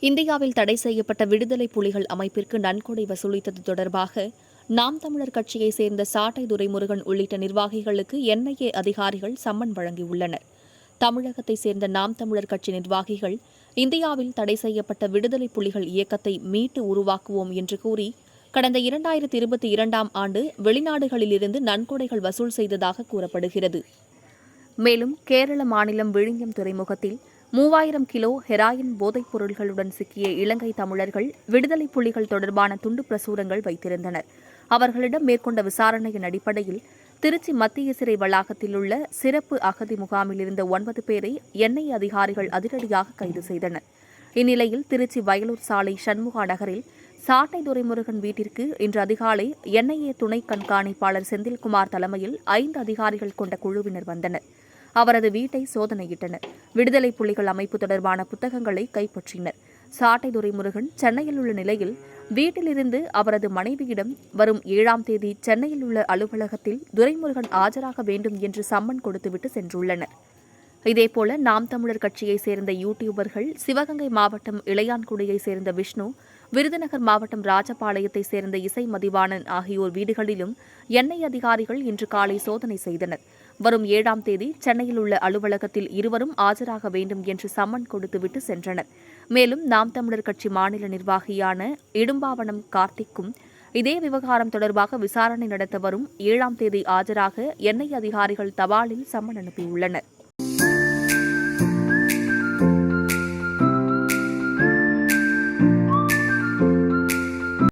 இந்தியாவில் தடை செய்யப்பட்ட விடுதலை புலிகள் அமைப்பிற்கு நன்கொடை வசூலித்தது தொடர்பாக நாம் தமிழர் கட்சியைச் சேர்ந்த சாட்டை துரைமுருகன் உள்ளிட்ட நிர்வாகிகளுக்கு என்ஐஏ அதிகாரிகள் சம்மன் வழங்கியுள்ளனர். தமிழகத்தைச் சேர்ந்த நாம் தமிழர் கட்சி நிர்வாகிகள் இந்தியாவில் தடை செய்யப்பட்ட விடுதலை புலிகள் இயக்கத்தை மீட்டு உருவாக்குவோம் என்று கூறி கடந்த இரண்டாயிரத்தி இருபத்தி இரண்டாம் ஆண்டு வெளிநாடுகளிலிருந்து நன்கொடைகள் வசூல் செய்ததாக கூறப்படுகிறது. மேலும் கேரள மாநிலம் விழுங்கம் துறைமுகத்தில் மூவாயிரம் கிலோ ஹெராயின் போதைப் பொருள்களுடன் சிக்கிய இலங்கை தமிழர்கள் விடுதலை புலிகள் தொடர்பான துண்டு பிரசுரங்கள் வைத்திருந்தனர். அவர்களிடம் மேற்கொண்ட விசாரணையின் அடிப்படையில் திருச்சி மத்திய சிறை வளாகத்தில் உள்ள சிறப்பு அகதி முகாமில் இருந்த ஒன்பது பேரை எண்ணெய் அதிகாரிகள் அதிரடியாக கைது செய்தனர். இந்நிலையில் திருச்சி வயலூர் சாலை சண்முகா நகரில் சாட்டை துரைமுருகன் வீட்டிற்கு இன்று அதிகாலை என்ஐஏ துணை கண்காணிப்பாளர் செந்தில்குமார் தலைமையில் ஐந்து அதிகாரிகள் கொண்ட குழுவினர் வந்தனர். அவரது வீட்டை சோதனையிட்டனர். விடுதலை புலிகள் அமைப்பு தொடர்பான புத்தகங்களை கைப்பற்றினர். சாட்டை துரைமுருகன் சென்னையில் உள்ள நிலையில் வீட்டிலிருந்து அவரது மனைவியிடம் வரும் ஏழாம் தேதி சென்னையில் உள்ள அலுவலகத்தில் துரைமுருகன் ஆஜராக வேண்டும் என்று சம்மன் கொடுத்துவிட்டு சென்றுள்ளனர். இதேபோல நாம் தமிழர் கட்சியைச் சேர்ந்த யூடியூபர்கள் சிவகங்கை மாவட்டம் இளையான்குடியைச் சேர்ந்த விஷ்ணு விருதுநகர் மாவட்டம் ராஜபாளையத்தைச் சேர்ந்த இசை மதிவாணன் ஆகியோர் வீடுகளிலும் எண்ணெய் அதிகாரிகள் இன்று காலை சோதனை செய்தனர். வரும் ஏழாம் தேதி சென்னையில் உள்ள அலுவலகத்தில் இருவரும் ஆஜராக வேண்டும் என்று சம்மன் கொடுத்துவிட்டு சென்றனர். மேலும் நாம் தமிழர் கட்சி மாநில நிர்வாகியான இடும்பாவனம் கார்த்திக்கும் இதே விவகாரம் தொடர்பாக விசாரணை நடத்த வரும் ஏழாம் தேதி ஆஜராக எண்ணெய் அதிகாரிகள் தபாலில் சம்மன் அனுப்பியுள்ளனர்.